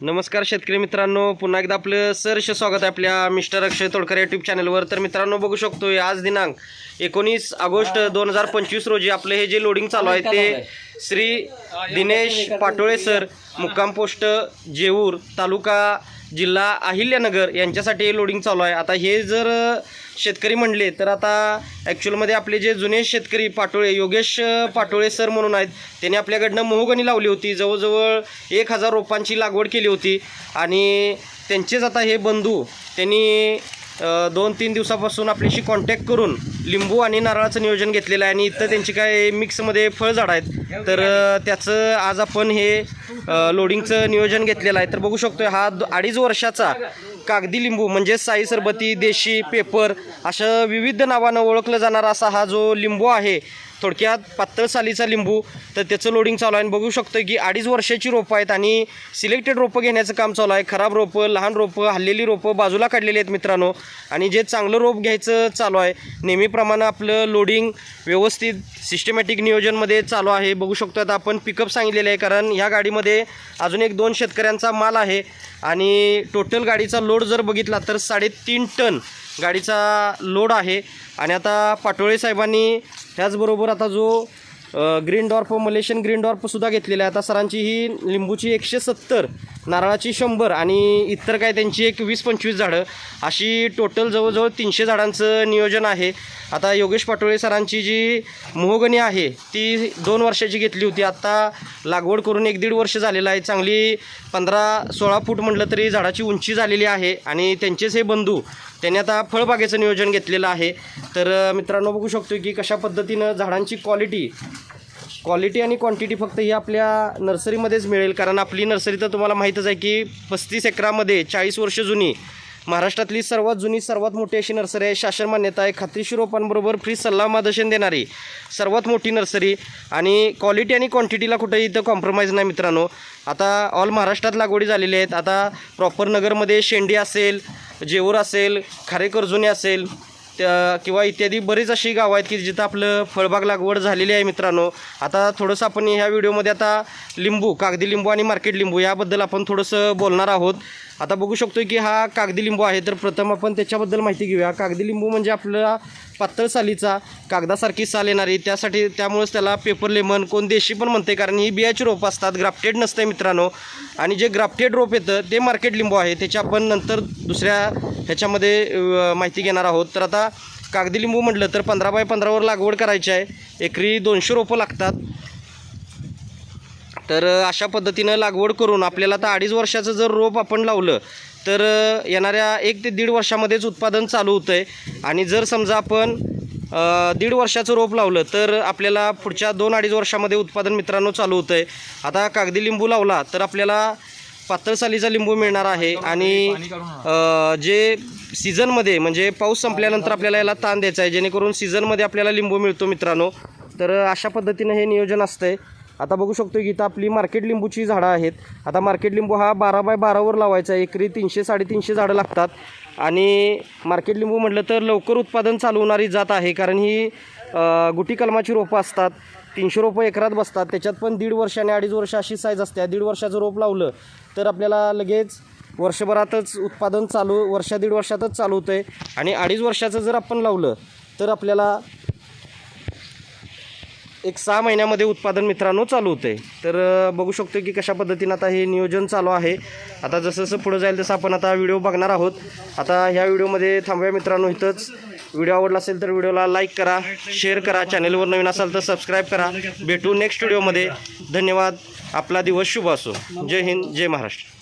नमस्कार शेतकरी मित्रांनो पुन्हा एकदा आपलं सहर्ष स्वागत आहे आपल्या मिस्टर अक्षय तोडकर यूट्यूब चॅनलवर तर मित्रांनो बघू शकतोय आज दिनांक एकोणीस ऑगस्ट दोन हजार पंचवीस रोजी आपलं हे जे लोडिंग चालू आहे ते श्री दिनेश पाटोळे सर मुक्काम पोस्ट जेऊर तालुका जिल्हा अहिल्यानगर यांच्यासाठी हे लोडिंग चालू आहे. आता हे जर शेतकरी म्हणले तर आता ॲक्च्युअलमध्ये आपले जे जुने शेतकरी पाटोळे योगेश पाटोळे सर म्हणून आहेत त्यांनी आपल्याकडनं मोहगणी लावली होती. जवळजवळ एक हजार रोपांची लागवड केली होती. आणि त्यांचेच आता हे बंधू त्यांनी दोन तीन दिवसापासून आपल्याशी कॉन्टॅक्ट करून लिंबू आणि नारळाचं नियोजन घेतलेलं आहे. आणि इथं त्यांची काय मिक्समध्ये फळझाड आहेत. तर त्याचं आज आपण हे लोडिंगचं नियोजन घेतलेलं आहे. तर बघू शकतो हा अडीच वर्षाचा कागदी लिंबू म्हणजे साई सरबती देशी पेपर अशा विविध नावानं ओळखलं जाणारा असा हा जो लिंबू आहे थोडक्यात पातळ सालीचा लिंबू तर त्याचं लोडिंग चालू आहे. आणि बघू शकतो की अडीच वर्षाची रोपं आहेत आणि सिलेक्टेड रोपं घेण्याचं काम चालू आहे. खराब रोपं लहान रोपं हल्लेली रोपं बाजूला काढलेली आहेत मित्रांनो. आणि जे चांगलं रोप घ्यायचं चालू आहे नेहमीप्रमाणे आपलं लोडिंग व्यवस्थित सिस्टमॅटिक नियोजनमध्ये चालू आहे. बघू शकतो आता आपण पिकअप सांगितलेलं आहे कारण ह्या गाडीमध्ये अजून एक दोन शेतकऱ्यांचा माल आहे. आणि टोटल गाडीचा लोड जर बघितला तर साडेतीन टन गाडीचा लोड आहे. आणि आता पाटोळे साहेबांनी त्याचबरोबर आता जो ग्रीन डॉर्फ मलेशियन ग्रीन डॉर्फसुद्धा घेतलेला आहे. आता सरांची ही लिंबूची एकशे सत्तर नारळाची शंभर आणि इतर काय त्यांची एक वीस पंचवीस झाडं अशी टोटल जवळजवळ तीनशे झाडांचं नियोजन आहे. आता योगेश पाटोळे सरांची जी मोहगणी आहे ती दोन वर्षाची घेतली होती. आत्ता लागवड करून एक दीड वर्ष झालेलं आहे. चांगली पंधरा सोळा फूट म्हटलं तरी झाडाची उंची झालेली आहे आणि त्यांचेच हे बंधू त्यांनी आता फळबागेचं नियोजन घेतलेलं आहे. तर मित्रांनो बघू शकतो की कशा पद्धतीनं झाडांची क्वालिटी क्वालिटी आणि क्वांटिटी फक्त ही आपल्या नर्सरीमध्येच मिळेल. कारण आपली नर्सरी तर तुम्हाला माहीतच आहे की पस्तीस एकरामध्ये चाळीस वर्ष जुनी महाराष्ट्रातली सर्वात जुनी सर्वात मोठी अशी नर्सरी आहे शासन मान्यता आहे. खात्रीशीर रोपांबरोबर फ्री सल्ला मार्गदर्शन देणारी सर्वात मोठी नर्सरी आणि क्वालिटी आणि क्वांटिटीला कुठेही इथं कॉम्प्रोमाइज नाही मित्रांनो. आता ऑल महाराष्ट्रात लागवडी झालेली आहेत. आता प्रॉपर नगरमध्ये शेंडी असेल जेऊर असेल खारेकर्जुनी असेल त्या किंवा इत्यादी बरीच अशी गावं आहेत की जिथं आपलं फळबाग लागवड झालेली आहे मित्रांनो. आता थोडंसं आपण ह्या व्हिडिओमध्ये आता लिंबू कागदी लिंबू आणि मार्केट लिंबू याबद्दल आपण थोडंसं बोलणार आहोत. आता बघू शकतो की हा कागदी लिंबू आहे. तर प्रथम आपण त्याच्याबद्दल माहिती घेऊया. कागदी लिंबू म्हणजे आपला पातळ सालीचा कागदासारखी साल येणारी त्यासाठी त्यामुळेच त्याला पेपर लेमन कोण देशी पण म्हणते कारण ही बियाची रोपं असतात ग्राफ्टेड नसते मित्रांनो. आणि जे ग्राफ्टेड रोप येतं ते मार्केट लिंबू आहे. त्याची आपण नंतर दुसऱ्या ह्याच्यामध्ये माहिती घेणार आहोत. तर आता कागदी लिंबू म्हटलं तर पंधरा बाय पंधरावर लागवड करायची आहे. एकरी दोनशे रोपं लागतात. तर अशा पद्धतीनं लागवड करून आपल्याला आता अडीच वर्षाचं जर रोप आपण लावलं तर येणाऱ्या एक ते दीड वर्षामध्येच उत्पादन चालू होतं आहे आणि जर समजा आपण दीड वर्षाचं रोप लावलं तर आपल्याला पुढच्या दोन अडीच वर्षामध्ये उत्पादन मित्रांनो चालू होतं आहे आता कागदी लिंबू लावला तर आपल्याला पातळ सालीचा लिंबू मिळणार आहे. आणि जे सीझनमध्ये म्हणजे पाऊस संपल्यानंतर आपल्याला याला ताण द्यायचा आहे जेणेकरून सीझनमध्ये आपल्याला लिंबू मिळतो मित्रांनो. तर अशा पद्धतीनं हे नियोजन असतं आहे आता बघू शकतो की इथं आपली मार्केट लिंबूची झाडं आहेत. आता मार्केट लिंबू हा बारा बाय बारावर लावायचा आहे. एकरी तीनशे साडेतीनशे झाडं लागतात. आणि मार्केट लिंबू म्हटलं तर लवकर उत्पादन चालवणारी जात आहे. कारण ही गुटी कलमाची रोपं असतात. तीनशे रोपं एकरात बसतात. त्याच्यात पण दीड वर्ष आणि अडीच वर्ष अशी साईज असते. दीड वर्षाचं रोप लावलं तर आपल्याला लगेच वर्षभरातच उत्पादन चालू वर्षा दीड वर्षातच चालू होतं आहे आणि अडीच वर्षाचं जर आपण लावलं तर आपल्याला एक सहा महिन्यामध्ये उत्पादन मित्रांनो चालू होतं आहे तर बघू शकतो की कशा पद्धतीनं आता हे नियोजन चालू आहे. आता जसं जसं पुढं जाईल तसं आपण आता व्हिडिओ बघणार आहोत. आता ह्या व्हिडिओमध्ये थांबूया मित्रांनो इथंच. व्हिडिओ आवडला असेल तर व्हिडिओला लाईक करा शेअर करा चॅनलवर नवीन असाल तर सबस्क्राईब करा. भेटू नेक्स्ट व्हिडिओमध्ये. धन्यवाद. आपला दिवस शुभ असो. जय हिंद जय महाराष्ट्र.